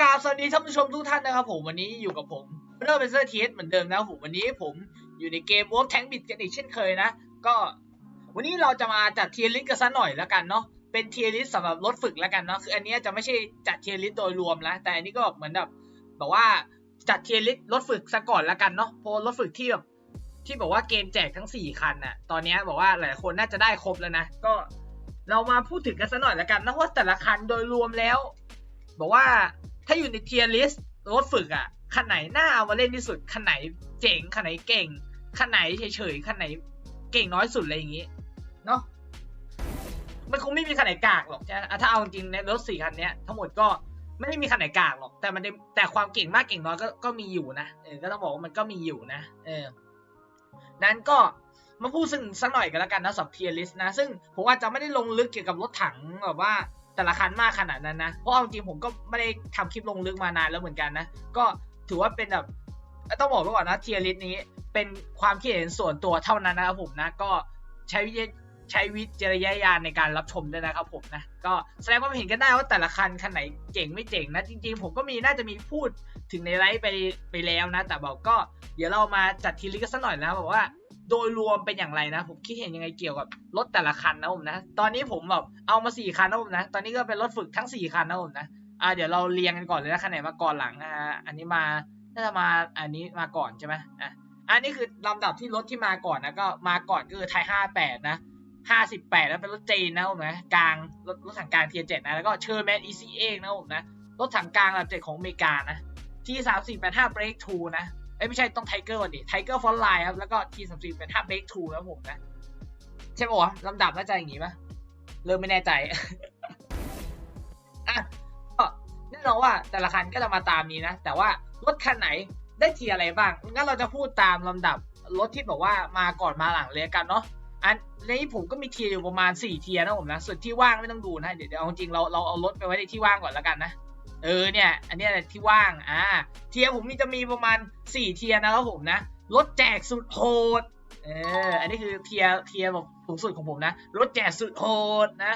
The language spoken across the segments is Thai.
กราบสวัสดีท่านผู้ชมทุกท่านนะครับผมวันนี้อยู่กับผมเริ่มเป็นเซอร์ทีสเหมือนเดิมนะครับผมวันนี้ผมอยู่ในเกม Wolf Tank Bit กันอีกเช่นเคยนะ ก็ วันนี้เราจะมาจัดเทียร์ลิสกันซะหน่อยแล้วกันเนาะเป็นเทียร์ลิสสำหรับรถฝึกแล้วกันเนาะคืออันนี้จะไม่ใช่จัดเทียร์ลิสโดยรวมนะแต่อันนี้ก็เหมือนแบบบอกว่าจัดเทียร์ลิสรถฝึกซะก่อนแล้วกันเนาะเพราะรถฝึกที่แบบที่บอกว่าเกมแจกทั้งสี่คันน่ะตอนนี้บอกว่าหลายคนน่าจะได้ครบแล้วนะก็เรามาพูดถึงกันสักหน่อยแล้วกันนะว่าแต่ละคันโดยรวมแล้ว บอกว่า ถ้าอยู่ในเทียร์ลิสต์รถฝึกอะคันไหนน่าเอามาเล่นที่สุดคันไหนเจ๋งคันไหนเก่งคันไหนเฉยๆคันไหนเก่งน้อยสุดอะไรอย่างงี้เนาะมันคงไม่มีคันไหนกากหรอกใช่ไหมถ้าเอาจริงในรถสี่คันเนี้ยทั้งหมดก็ไม่ได้มีคันไหนกากหรอก แต่มันแต่ความเก่งมากเก่งน้อยก็ก็มีอยู่นะเออก็ต้องบอกว่ามันก็มีอยู่นะ เออ นั้นก็มาพูดซึ่งสักหน่อยกันแล้วกันนะสำหรับเทียร์ลิสต์นะ ซึ่งผมว่าจะไม่ได้ลงลึกเกี่ยวกับรถถังแบบว่า แต่ละคันมากขนาดนั้นนะ เพราะเอาจริงผมก็ไม่ได้ทำคลิปลงลึกมานานแล้วเหมือนกันนะ ก็ถือว่าเป็นแบบต้องบอกไว้ก่อนนะเทียริส์นี้เป็นความคิดเห็นส่วนตัวเท่านั้นนะครับผมนะ ก็ใช้วิจใช้วิจารณญาณในการรับชมด้วยนะครับผมนะก็แสดงความเห็นกันได้ว่าแต่ละคันคันไหนเจ๋งไม่เจ๋งนะจริงๆ ผมก็มีน่าจะมีพูดถึงในไลฟ์ไปไปแล้วนะ แต่บอกก็เดี๋ยวเรามาจัดทีลิส์กันสักหน่อยนะบอกว่า โดยรวมเป็นอย่างไรนะ ผมคิดเห็นยังไงเกี่ยวกับรถแต่ละคันนะผมนะ ตอนนี้ผมแบบเอามาสี่คันนะผมนะ ตอนนี้ก็เป็นรถฝึกทั้งสี่คันนะผมนะ อ่าเดี๋ยวเราเรียงกันก่อนเลยนะคันไหนมาก่อนหลังอ่าอันนี้มาน่าจะมาอันนี้มาก่อนใช่ไหมอะอันนี้คือลำดับที่รถที่มาก่อนนะก็มาก่อนก็คือไทยห้าแปดนะห้าสิบแปดแล้วเป็นรถจีนนะผมนะกลางรถรถถังกลางเทียเจ็ดนะแล้วก็เชอร์แมนอีซีเองนะผมนะรถถังกลางลำเจ็ดของอเมริกานะที่สามสี่แปดห้าเบรกทูนะ เอ้ยไม่ใช่ต้องไทเกอร์ก่อนดิไทเกอร์ฟอนไลน์ครับ แล้วก็ทีสามสี่เป็นห้าเบรกทูครับผมนะ ใช่ปะวะลำดับน่าจะอย่างงี้ปะเริ่มไม่แน่ใจอะก็แน่นอนว่าแต่ละคันก็จะมาตามนี้นะ แต่ว่ารถคันไหนได้เทียอะไรบ้างงั้นเราจะพูดตามลำดับรถที่บอกว่ามาก่อนมาหลังเลยกันเนาะอันนี้ผมก็มีเทียอยู่ประมาณ4เทียนะผมนะส่วนที่ว่างไม่ต้องดูนะเดี๋ยวเอาจริงเราเราเอารถไปไว้ในที่ว่างก่อนแล้วกันนะ เออเนี่ย อันนี้ที่ว่างอ่าเทียผมมีจะมีประมาณ 4 เทียนะครับผมนะรถแจกสุดโหดเอออันนี้คือเทียเทียแบบสูงสุดของผมนะรถแจกสุดโหดนะ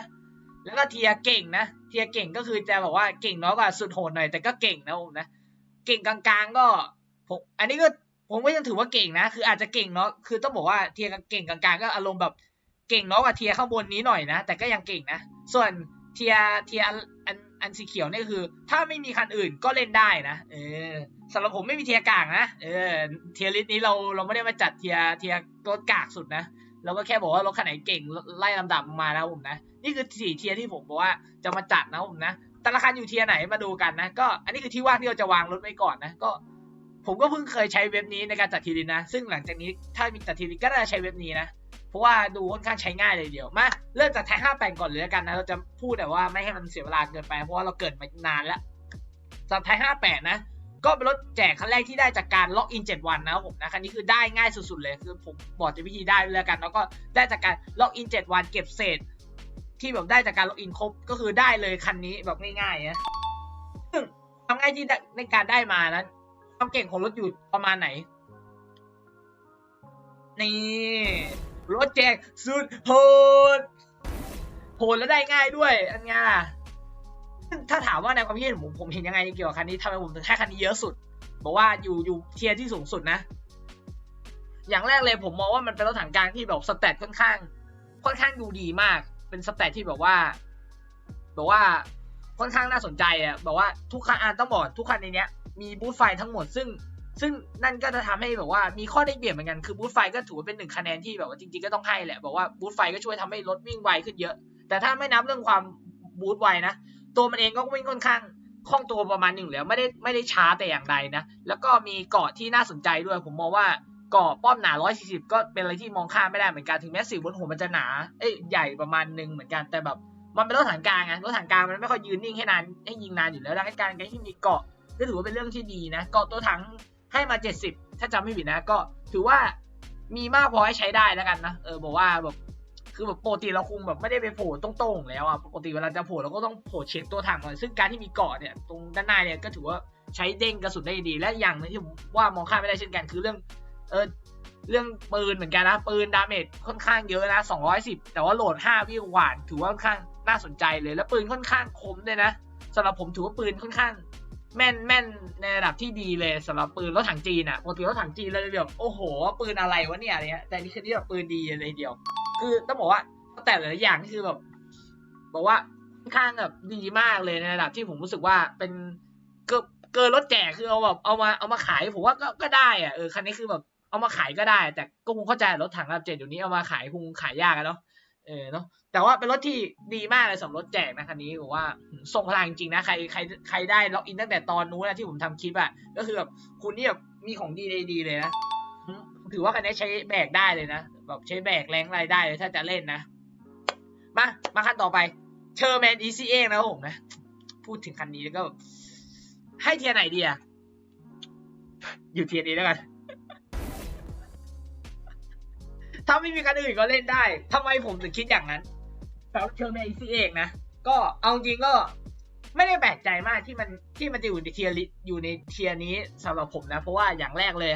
แล้วก็เทียเก่งนะเทียเก่งก็คือจะบอกว่าเก่งน้อยกว่าสุดโหดหน่อยแต่ก็เก่งนะผมนะเก่งกลางๆก็ผมอันนี้ก็ผมก็ยังถือว่าเก่งนะ คืออาจจะเก่งเนาะคือต้องบอกว่าเทียเก่งกลางๆก็อารมณ์แบบเก่งน้อยกว่าเทียข้างบนนี้หน่อยนะ แต่ก็ยังเก่งนะ ส่วนเทียเทียอัน อันสีเขียวนี่คือ ถ้าไม่มีคันอื่นก็เล่นได้นะเออสำหรับผมไม่มีเทียกางนะเออเทียลิสต์นี้เราเราไม่ได้มาจัดเทียเทียรถกากสุดนะเราก็แค่บอกว่ารถคันไหนเก่งไล่ลำดับมานะผมนะนี่คือสี่เทียที่ผมบอกว่าจะมาจัดนะผมนะแต่ละคันอยู่เทียไหนมาดูกันนะก็อันนี้คือที่ว่างที่เราจะวางรถไว้ก่อนนะก็ ผมก็เพิ่งเคยใช้เว็บนี้ในการจัดทีลิสต์นะ ซึ่งหลังจากนี้ถ้ามีจัดทีลิสต์ก็น่าจะใช้เว็บนี้นะ เพราะว่าดูค่อนข้างใช้ง่ายเลยเดียวมาเริ่มจากไทยห้าแปลงก่อนเลยแล้วกันนะเราจะพูดแต่ว่าไม่ให้มันเสียเวลาเกินไปเพราะว่าเราเกิดมานานแล้วสำหรับไทยห้าแปดนะก็เป็นรถแจกคันแรกที่ได้จากการล็อกอิน 7 วันนะครับผมนะคันนี้คือได้ง่ายสุดๆเลยคือผมบอกจะวิธีได้เลยแล้วกัน แล้วก็ได้จากการล็อกอิน 7 วันเก็บเศษ ที่แบบได้จากการล็อกอินครบก็คือได้เลยคันนี้แบบง่ายๆนะซึ่งความง่ายที่ได้ในการได้มานั้นความเก่งของรถอยู่ประมาณไหนนี่ รถแจกสุดโหดโหดแล้วได้ง่ายด้วย อันเนี้ยล่ะถ้าถามว่าในความคิดเห็นผมผมเห็นยังไงเกี่ยวกับคันนี้ทำไมผมถึงให้คันนี้เยอะสุด บอกว่าอยู่อยู่เทียร์ที่สูงสุดนะ อย่างแรกเลยผมมองว่ามันเป็นรถถังกลางที่แบบสเตตค่อนข้าง ค่อนข้างดูดีมาก เป็นสเตตที่แบบว่าแบบว่าค่อนข้างน่าสนใจอะบอกว่าทุกคันอะต้องบอกทุกคันในเนี้ยมีบูทไฟทั้งหมดซึ่ง ซึ่งนั่นก็จะทำให้แบบว่ามีข้อได้เปรียบเหมือนกันคือบูทไฟก็ถือว่าเป็นหนึ่งคะแนนที่แบบว่าจริงๆก็ต้องให้แหละบอกว่าบูทไฟก็ช่วยทำให้รถวิ่งไวขึ้นเยอะ แต่ถ้าไม่นับเรื่องความบูทไวนะตัวมันเองก็วิ่งค่อนข้างคล่องตัวประมาณหนึ่งแล้วไม่ได้ไม่ได้ช้าแต่อย่างใดนะแล้วก็มีเกาะที่น่าสนใจด้วยผมมองว่าเกาะป้อมหนา 140 ก็เป็นอะไรที่มองข้ามไม่ได้เหมือนกันถึงแม้สีบนหัวมันจะหนาเอ้ยใหญ่ประมาณหนึ่งเหมือนกันแต่แบบมันเป็นรถถังกลางไงรถถังกลางมันไม่ค่อยยืนนิ่งให้นานให้ยิงนานอยู่แล้วดังนั้นการที่มีเกาะก็ถือว่าเป็นเรื่องที่ดีนะ เกาะตัวถัง ให้มา 70 ถ้าจำไม่ผิดนะก็ถือว่ามีมากพอให้ใช้ได้แล้วกันนะเออบอกว่าแบบคือแบบปกติเราคงแบบไม่ได้ไปโผล่ตรงๆ แล้วอะปกติเวลาจะโผล่เราก็ต้องโผล่เช็คตัวถังก่อนซึ่งการที่มีเกาะเนี่ยตรงด้านหน้าเนี่ยก็ถือว่าใช้เด้งกระสุนได้ดี และอย่างนึงที่ผมว่ามองข้ามไม่ได้เช่นกันคือเรื่องเออเรื่องปืนเหมือนกันนะปืนดาเมจค่อนข้างเยอะนะ 210 แต่ว่าโหลด 5 วิหวาน ถือว่าค่อนข้างน่าสนใจเลย แล้วปืนค่อนข้างคมด้วยนะสำหรับผมถือว่าปืนค่อนข้าง แม่นแม่นในระดับที่ดีเลยสำหรับปืนรถถังจีนอะปกติรถถังจีนเลยแบบโอ้โห ปืนอะไรวะเนี่ยอะไรเงี้ยแต่นี่คือที่แบบปืนดีเลยเดียว คือต้องบอกว่าแต่ละอย่างนี่คือแบบ บอกว่าค่อนข้างแบบดีมากเลยในระดับที่ผมรู้สึกว่าเป็นเกินเกินรถแจกคือเอาแบบเอามาเอามาขายผมว่าก็ก็ได้อะเออคันนี้คือแบบเอามาขายก็ได้ แต่ก็คงเข้าใจรถถังระดับเจ็ดเดี๋ยวนี้เอามาขายคงขายยากอะเนาะ เออเนาะแต่ว่าเป็นรถที่ดีมากเลยสำหรับรถแจกนะคันนี้ผมว่าทรงพลังจริงๆนะใครใครใครได้ล็อกอินตั้งแต่ตอนนู้นนะที่ผมทำคลิปอะก็คือแบบคุณนี่แบบมีของดีดีๆเลยนะถือว่าคันนี้ใช้แบกได้เลยนะแบบใช้แบกแรงอะไรได้เลยถ้าจะเล่นนะ มามาคันต่อไปเชอร์แมนอีซีเองนะผมนะ พูดถึงคันนี้แล้วก็ ให้เทียไหนดีอะอยู่เทียนี้แล้วกัน ถ้าไม่มีคันอื่นก็เล่นได้ทำไมผมถึงคิดอย่างนั้นสำหรับเชอร์แมนอีซีเองนะ ก็เอาจริงก็ไม่ได้แปลกใจมากที่มันที่มันจะอยู่ในเทียร์อยู่ในเทียร์นี้สำหรับผมนะ เพราะว่าอย่างแรกเลย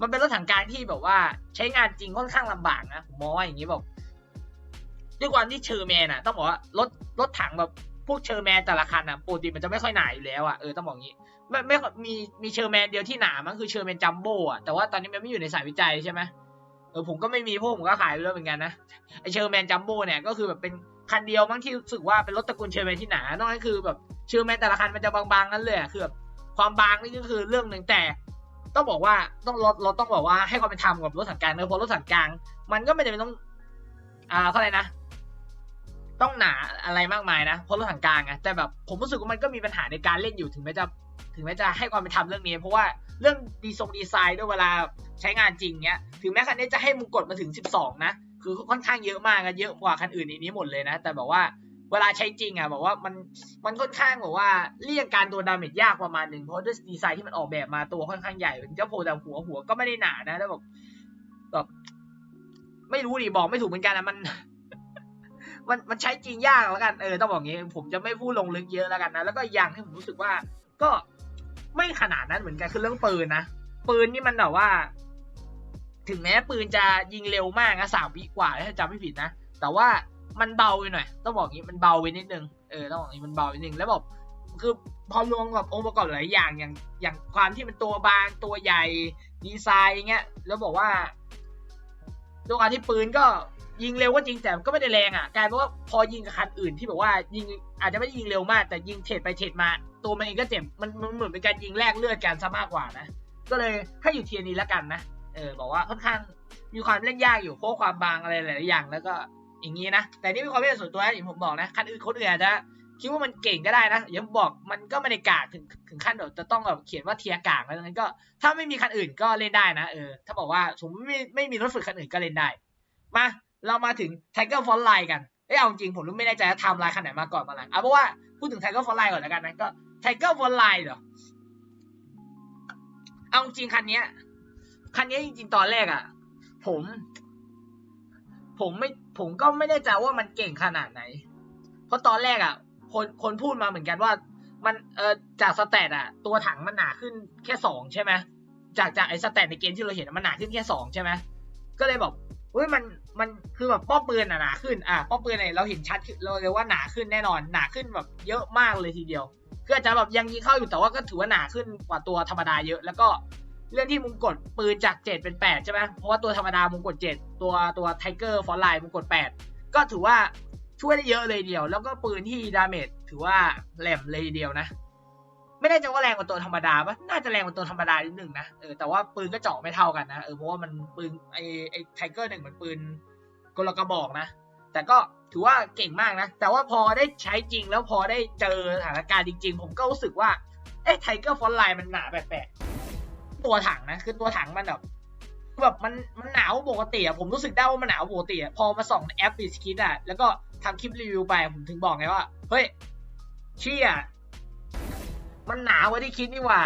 มันเป็นรถถังการที่แบบว่าใช้งานจริงค่อนข้างลำบากนะผมมองว่าอย่างนี้แบบด้วยความที่เชอร์แมนอะต้องบอกว่ารถรถถังแบบพวกเชอร์แมนแต่ละคันอะปกติมันจะไม่ค่อยหนาอยู่แล้วอะเออต้องบอกงี้ไม่ไม่มีมีเชอร์แมนเดียวที่หนามันคือเชอร์แมนจัมโบ้อะแต่ว่าตอนนี้มันไม่อยู่ในสายวิจัยใช่ไหม เออผมก็ไม่มีพวกผมก็ขายไปแล้วเหมือนกันนะไอเชอร์แมนจัมโบ้เนี่ยก็คือแบบเป็นคันเดียวมั้งที่รู้สึกว่าเป็นรถตระกูลเชอร์แมนที่หนานอกนั้นคือแบบเชอร์แมนแต่ละคันมันจะบางๆนั่นเลยอะคือแบบความบางนี่ก็คือเรื่องหนึ่งแต่ต้องบอกว่าต้องเราเราต้องบอกว่าให้ความเป็นธรรมกับรถสันกลางเนอะเพราะรถสันกลาง มันก็ไม่จำเป็นต้อง อ่าเขาอะไรนะต้องหนาอะไรมากมายนะเพราะรถถังกลางอะแต่แบบผมรู้สึกว่ามันก็มีปัญหาในการเล่นอยู่ถึงแม้จะ ถึงแม้จะให้ความเป็นธรรมเรื่องนี้ เพราะว่าเรื่องดีทรงดีไซน์ด้วยเวลาใช้งานจริงเนี้ย ถึงแม้คันนี้จะให้มุมกดมาถึง 12 นะ คือค่อนข้างเยอะมากอะเยอะกว่าคันอื่นในนี้หมดเลยนะ แต่แบบว่าเวลาใช้จริงอะบอกว่ามันมันค่อนข้างแบบว่าเลี่ยงการโดนดาเมจยากประมาณหนึ่งเพราะด้วยดีไซน์ที่มันออกแบบมาตัวค่อนข้างใหญ่เป็นเจ้าโพแต่หัวหัวก็ไม่ได้หนานะแล้วแบบแบบไม่รู้ดิบอกไม่ถูกเหมือนกันนะมัน มันมันใช้จริงยากแล้วกันเออต้องบอกงี้ ผมจะไม่พูดลงลึกเยอะแล้วกันนะแล้วก็อย่างที่ผมรู้สึกว่า ก็ไม่ขนาดนั้นเหมือนกันคือเรื่องปืนนะปืนนี่มันแบบว่า ถึงแม้ปืนจะยิงเร็วมากนะสามวิกว่าถ้าจำไม่ผิดนะแต่ว่ามันเบาไปหน่อย ต้องบอกงี้มันเบาไปนิดนึงเออต้องบอกงี้มันเบาไปนิดนึงแล้วแบบคือพอรวมกับองค์ประกอบหลายอย่างอย่างอย่างความที่มันตัวบางตัวใหญ่ดีไซน์อย่างเงี้ยแล้วบอกว่าด้วยการที่ปืนก็ยิงเร็วก็จริงแต่ก็ไม่ได้แรงอะกลายเป็นว่าพอยิงกับคันอื่นที่แบบว่ายิงอาจจะไม่ได้ยิงเร็วมาก แต่ยิงเทรดไปเทรดมา ตัวมันเองก็เจ็บมันมันเหมือนเป็นการยิงแลกเลือดกันซะมากกว่านะ ก็เลยให้อยู่เทียนี้แล้วกันนะเออบอกว่าค่อนข้างมีความเล่นยากอยู่เพราะความบางอะไรหลายอย่าง แล้วก็อย่างนี้นะ แต่นี่มีความเป็นส่วนตัวนะอย่างผมบอกนะคันอื่นคนอื่นอาจจะคิดว่ามันเก่งก็ได้นะอย่างบอกมันก็ไม่ได้กากถึงถึงขั้นแบบจะต้องแบบเขียนว่าเทียร์กากแล้วนั้นก็ถ้าไม่มีคันอื่นก็เล่นได้นะเออถ้าบอกว่าสมมติไม่ไม่มีรถฝึกคันอื่นก็เล่นได้มาเรามาถึง Tiger f o n t Line กันเอ้ยเอาจริงผมไม่แน่ใจว่าไทม์ไลน์คันไหนมาก่อนมาหลังเอาเพราะว่าพูดถึง Tiger f o n t Line ก่อนแล้วกันนะก็ Tiger f o n t Line เหรอ เอาจริงคันนี้คันนี้จริงๆตอนแรกอะ ผม ผมไม่ ผมก็ไม่แน่ใจว่ามันเก่งขนาดไหน เพราะตอนแรกอะ คนคนพูดมาเหมือนกันว่า มันเออจากสแตทอะ ตัวถังมันหนาขึ้นแค่สองใช่ไหมจากจากไอ้สแตทในเกมที่เราเห็นมันหนาขึ้นแค่สองใช่ไหมก็เลยบอกเฮ้ยมันมันคือแบบป้อมปืนอะหนาขึ้น อะป้อมปืนเนี่ยเราเห็นชัดเราเลยว่าหนาขึ้นแน่นอน หนาขึ้นแบบเยอะมากเลยทีเดียว คืออาจจะแบบยังยิงเข้าอยู่แต่ว่าก็ถือว่าหนาขึ้นกว่าตัวธรรมดาเยอะ แล้วก็เรื่องที่มุมกดปืนจากเจ็ดเป็นแปดใช่ไหมเพราะว่าตัวธรรมดามุมกดเจ็ดตัวตัวไทเกอร์ฟอนไลน์มุมกดแปดก็ถือว่าช่วยได้เยอะเลยเดียว แล้วก็ปืนที่ดาเมจถือว่าแหลมเลยเดียวนะ ไม่แน่ใจว่าแรงกว่าตัวธรรมดาปะน่าจะแรงกว่าตัวธรรมดานิดหนึ่งนะเออแต่ว่าปืนก็เจาะไม่เท่ากันนะเออเพราะว่ามันปืนไอไอไทเกอร์หนึ่งมันปืนกลกระบอกนะ แต่ก็ ถือว่าเก่งมากนะ แต่ว่าพอได้ใช้จริงแล้วพอได้เจอสถานการณ์จริง ๆ ผมก็รู้สึกว่าเอ๊ะไทเกอร์ฟอนไลน์มันหนาแปลกๆตัวถังนะ คือตัวถังมันแบบแบบมันมันหนาวปกติอะผมรู้สึกได้ว่ามันหนาวปกติอะพอมาส่องในแอปบิสคิดอะแล้วก็ทำคลิปรีวิวไปผมถึงบอกไงว่า เฮ้ยเชี่ยมันหนากว่าที่คิดนี่หว่า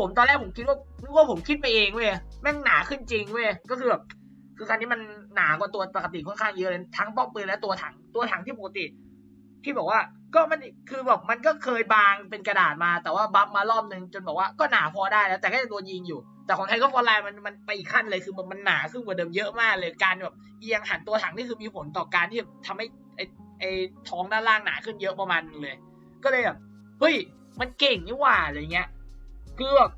ผมตอนแรกผมคิดว่านึกว่าผมคิดไปเองเว้ยแม่งหนาขึ้นจริงเว้ยก็คือแบบ คือคันนี้มันหนากว่าตัวปกติค่อนข้างเยอะเลยทั้งป้อมปืนและตัวถังตัวถังที่ปกติ ที่บอกว่าก็มันคือแบบมันก็เคยบางเป็นกระดาษมา แต่ว่าบัฟมารอบนึงจนบอกว่าก็หนาพอได้แล้ว แต่ก็จะโดนยิงอยู่ แต่ของไทยก็ฟอนไลน์มันมันไปอีกขั้นเลยคือมันมันหนาขึ้นกว่าเดิมเยอะมากเลยการแบบเอียงหันตัวถังนี่คือมีผลต่อการที่ทำให้ไอไอท้องด้านล่างหนาขึ้นเยอะประมาณนึงเลย ก็เลยแบบเฮ้ยมันเก่งนี่หว่าอะไรเงี้ยคือแบบ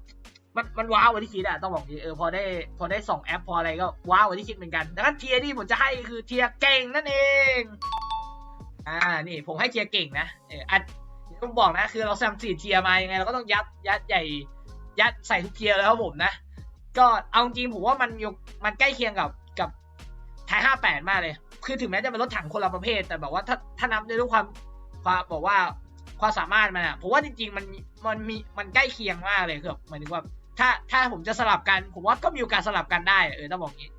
มันมันว้าวกว่าที่คิดอะต้องบอกดีเออพอได้พอได้สองแอปพออะไรก็ว้าวกว่าที่คิดเหมือนกันดังนั้นเทียร์ที่ผมจะให้คือเทียร์เก่งนั่นเองอ่านี่ผมให้เทียร์เก่งนะเอออันต้องบอกนะคือเราแซมสี่เทียร์มายังไงเราก็ต้องยัดยัดใหญ่ยัดใส่ทุกเทียร์แล้วครับผมนะก็เอาจริงผมว่ามันยกมันใกล้เคียงกับกับไทยห้าแปดมากเลย คือถึงแม้จะเป็นรถถังคนละประเภท แต่แบบว่าถ้าถ้านับในเรื่องความความบอกว่าความสามารถมันอะผมว่าจริงๆมันมันมีมันใกล้เคียงมากเลยคือหมายถึงว่า ถ้าถ้าผมจะสลับกัน ผมว่าก็มีโอกาสสลับกันได้เออต้องบอกงี้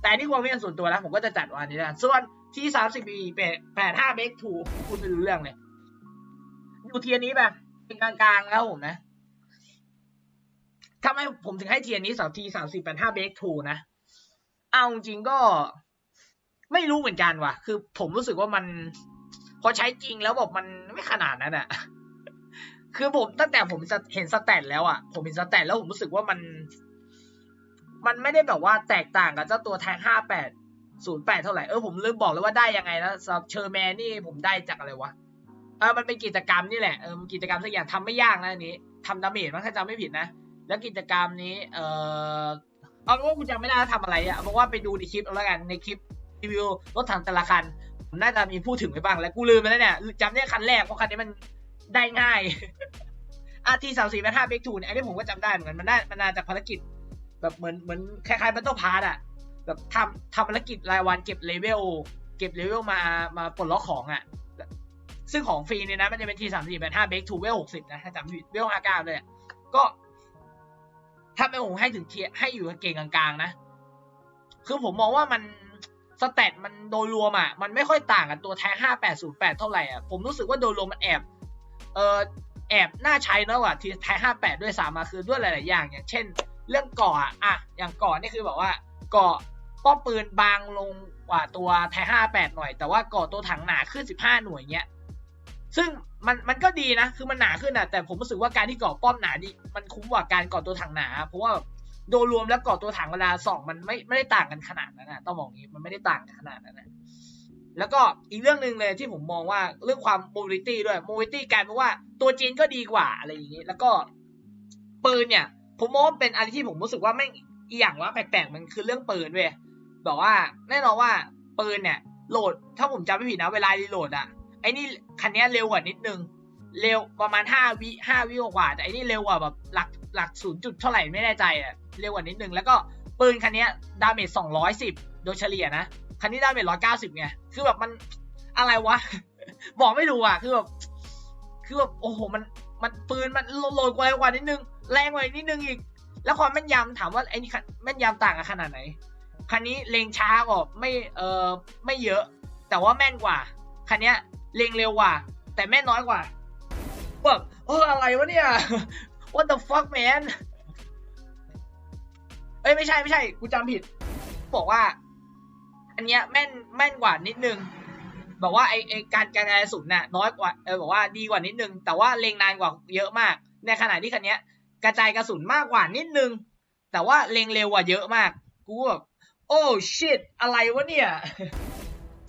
แต่นี่ความเป็นส่วนตัวนะผมก็จะจัดวันนี้นะส่วนที่สามสิบปีแปดห้าเมกทูคุณไม่รู้เรื่องเลยดูเทียนี้แบบเป็นกลางๆแล้วผมนะทำไมผมถึงให้เทียนี้สามทีสามสิบแปดห้าเมกทูนะ เอาจริงก็ไม่รู้เหมือนกันว่ะ คือผมรู้สึกว่ามัน พอใช้จริงแล้วบอกมันไม่ขนาดนั้นอะ คือผมตั้งแต่ผมเห็นสแตทแล้วอะผมเห็นสแตทแล้วผมรู้สึกว่ามัน มันไม่ได้แบบว่าแตกต่างกับเจ้าตัวแทงห้าแปดศูนย์แปดเท่าไหร่ เออผมลืมบอกเลยว่าได้ยังไงนะสำหรับเชอร์แมนนี่ผมได้จากอะไรวะ เออมันเป็นกิจกรรมนี่แหละ เออมันกิจกรรมสักอย่างทำไม่ยากนะอันนี้ทำดาเมจมั้งถ้าจำไม่ผิดนะ แล้วกิจกรรมนี้ เออเอาเป็นว่าคุณจำไม่ได้ว่าทำอะไรอะเพราะว่าไปดูในคลิปแล้วกัน ในคลิปรีวิวรถถังแต่ละคัน ผมน่าจะมีพูดถึงไปบ้าง แล้วกูลืมไปแล้วเนี่ยจำได้คันแรกเพราะคันนี้มัน ได้ง่ายอาทีสามสี่แปดห้าเบรกทูเนี่ยอันนี้ผมก็จำได้เหมือนกันมันได้มันมาจากภารกิจ แบบเหมือนเหมือนคล้ายๆบัตเตอร์พาร์ตอะแบบทำทำภารกิจรายวันเก็บเลเวลเก็บเลเวลมามาปลดล็อกของอะซึ่งของฟรีเนี่ยนะมันจะเป็นทีสามสี่แปดห้าเบรกทูเวลหกสิบนะถ้าจำผิดเวลห้าเก้าเลยก็ถ้าไม่ผมให้ถึงเทียให้อยู่เก่งกลางๆนะ คือผมมองว่ามันสแตทมันโดยรวมอะ มันไม่ค่อยต่างกับตัวแท้ห้าแปดศูนย์แปดเท่าไหร่อะ ผมรู้สึกว่าโดยรวมมันแอบ เออแอบน่าใช้น้อยกว่าที่แท้ห้าแปดด้วยสามมาคือด้วยหลาย ๆ อย่าง อย่างเช่น เรื่องเกาะอะอะอย่างเกาะนี่คือแบบว่าเกาะป้อมปืนบางลงกว่าตัวแท้ห้าแปดหน่อย แต่ว่าเกาะตัวถังหนาขึ้นสิบห้าหน่วยเงี้ยซึ่งมันมันก็ดีนะ คือมันหนาขึ้นอะแต่ผมรู้สึกว่าการที่เกาะป้อมหนาดีมันคุ้มกว่าการเกาะตัวถังหนา เพราะว่าโดยรวมแล้วเกาะตัวถังเวลาส่องมันไม่ไม่ได้ต่างกันขนาดนั้นนะต้องบอกงี้มันไม่ได้ต่างกันขนาดนั้นนะ แล้วก็อีกเรื่องหนึ่งเลยที่ผมมองว่าเรื่องความโมบิลิตี้ด้วยโมบิลิตี้กลายเป็นว่าตัวจีนก็ดีกว่าอะไรอย่างนี้ แล้วก็ปืนเนี่ย ผมมองว่าเป็นอะไรที่ผมรู้สึกว่าไม่อีอย่างว่าแปลกๆมันคือเรื่องปืนเว้ยบอกว่าแน่นอนว่าปืนเนี่ย โหลดถ้าผมจำไม่ผิดนะเวลารีโหลดอะไอ้นี่คันนี้เร็วกว่านิดนึงเร็วประมาณห้าวิห้าวิกว่าแต่อันนี้เร็วกว่าแบบหลักหลักศูนย์จุดเท่าไหร่ไม่แน่ใจอะเร็วกว่านิดนึง แล้วก็ปืนคันนี้ดาเมจสองร้อยสิบโดยเฉลี่ยนะ คันนี้ไดาเมจร้อยเก้าสิบไง คือแบบมันอะไรวะ บอกไม่รู้อะ คือแบบ คือแบบโอ้โห มัน มันปืนมันโหลดกว่ากว่านิดนึง แรงกว่านิดนึงอีก แล้วความแม่นยำถามว่าไอ้นี่แม่นยำต่างกันขนาดไหน คันนี้เลงช้ากว่าไม่ เออไม่เยอะ แต่ว่าแม่นกว่า คันนี้เลงเร็วกว่า แต่แม่นน้อยกว่าแบบเอออะไรวะเนี่ย what the fuck man เอ้ยไม่ใช่ไม่ใช่ กูจำผิด บอกว่า อันเนี้ยแม่นแม่นกว่านิดนึงบอกว่าไอไอการการกระสุนน่ะน้อยกว่าเออบอกว่าดีกว่านิดนึง แต่ว่าเลงนานกว่าเยอะมาก ในขณะที่คันเนี้ย กระจายกระสุนมากกว่านิดนึง แต่ว่าเลงเร็วกว่าเยอะมาก กูแบบโอ้ชิตอะไรวะเนี่ย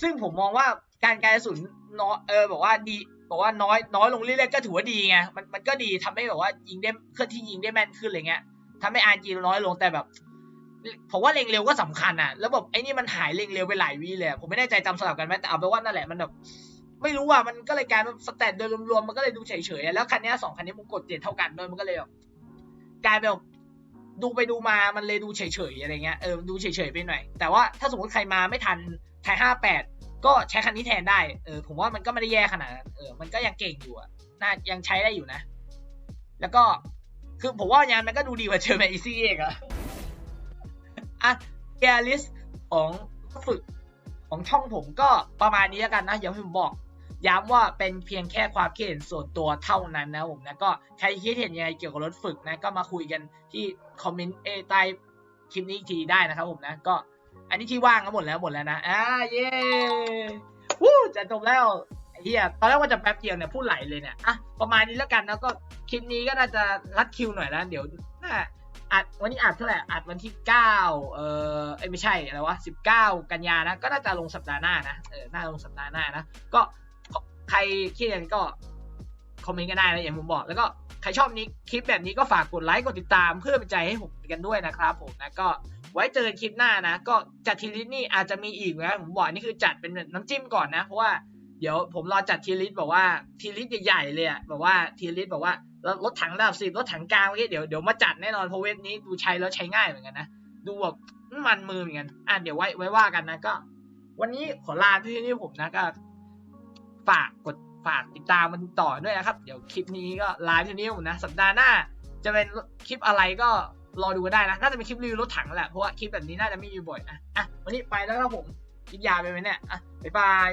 ซึ่งผมมองว่าการกระสุนน้อยเออบอกว่าดีบอกว่าน้อยน้อยลงเรื่อยๆก็ถือว่าดีไงมันมันก็ดีทำให้แบบว่ายิงได้เคลื่อนที่ยิงได้แม่นขึ้นอะไรเงี้ยทำให้อาร์จีน้อยลงแต่แบบ ผมว่าเล็งเร็วก็สำคัญอะแล้วแบบไอ้นี่มันหายเล็งเร็วไปหลายวิเลยผมไม่แน่ใจจำสลับกันไหมแต่เอาไปว่านั่นแหละมันแบบไม่รู้ว่ามันก็เลยกลายเป็นสแตทโดยรวมๆมันก็เลยดูเฉยๆอะแล้วคันนี้สองคันนี้มันกดเจ็ดเท่ากันด้วยมันก็เลยแบบกลายเป็นแบบดูไปดูมามันเลยดูเฉยๆอะไรเงี้ยเออดูเฉยๆไปหน่อยแต่ว่าถ้าสมมติใครมาไม่ทันไทยห้าแปดก็ใช้คันนี้แทนได้เออผมว่ามันก็ไม่ได้แย่ขนาดนั้นเออมันก็ยังเก่งอยู่อะน่ายังใช้ได้อยู่นะ แล้วก็คือผมว่างานมันก็ดูดีกว่าเจอแมอีซี่เองอะ อะเอลิสของฝึกของช่องผมก็ประมาณนี้แล้วกันนะอย่างที่ผมบอก ย้ำว่าเป็นเพียงแค่ความคิดเห็นส่วนตัวเท่านั้นนะผมนะก็ใครคิดเห็นยังไงเกี่ยวกับรถฝึกนะก็มาคุยกันที่คอมเมนต์ใต้คลิปนี้อีกทีได้นะครับผมนะก็อันนี้ที่ว่างก็หมดแล้วหมดแล้วนะอ่าเย้วู้จะจบแล้วเหี้ยตอนแรกว่าจะแป๊บเดียวเนี่ยพูดไหลเลยเนี่ยอะประมาณนี้แล้วกันแล้วก็คลิปนี้ก็น่าจะรัดคิวหน่อยแล้วเดี๋ยวน่า อัดวันนี้อัดเท่าไหร่อัดวันที่เก้าเออเอ้ยไม่ใช่อะไรวะสิบเก้ากันยานะก็น่าจะลงสัปดาห์หน้านะเออน่าลงสัปดาห์หน้านะก็ใครคิดเห็นก็คอมเมนต์กันได้นะอย่างผมบอกแล้วก็ใครชอบนี้คลิปแบบนี้ก็ฝากกดไลค์กดติดตามเพื่อเป็นใจให้ผมกันด้วยนะครับผมนะก็ไว้เจอกันคลิปหน้านะ ก็จัดทีลิสนี่อาจจะมีอีกนะผมบอกนี่คือจัดเป็นน้ำจิ้มก่อนนะ เพราะว่า เดี๋ยวผมรอจัดทีลิสบอกว่าทีลิสใหญ่ๆเลยอะแบบว่าทีลิสบอกว่ารถถังระดับสิบรถถังกลางเมื่อกี้เดี๋ยวเดี๋ยวมาจัดแน่นอนเพราะเว็บนี้ดูใช้แล้วใช้ง่ายเหมือนกันนะดูแบบมันมือเหมือนกันอะเดี๋ยวไว้ไว้ว่ากันนะก็ วันนี้ขอลาที่นี่ผมนะก็ ฝากกดฝากติดตามมันต่อด้วยนะครับ เดี๋ยวคลิปนี้ก็ไลฟ์ที่นี่ผมนะ สัปดาห์หน้า จะเป็นคลิปอะไรก็รอดูกันได้นะน่าจะเป็นคลิปรีวิวรถถังแหละเพราะว่าคลิปแบบนี้น่าจะไม่มีบ่อยนะอะวันนี้ไปแล้วครับผมกินยาไปไหมเนี่ยอะบ๊ายบาย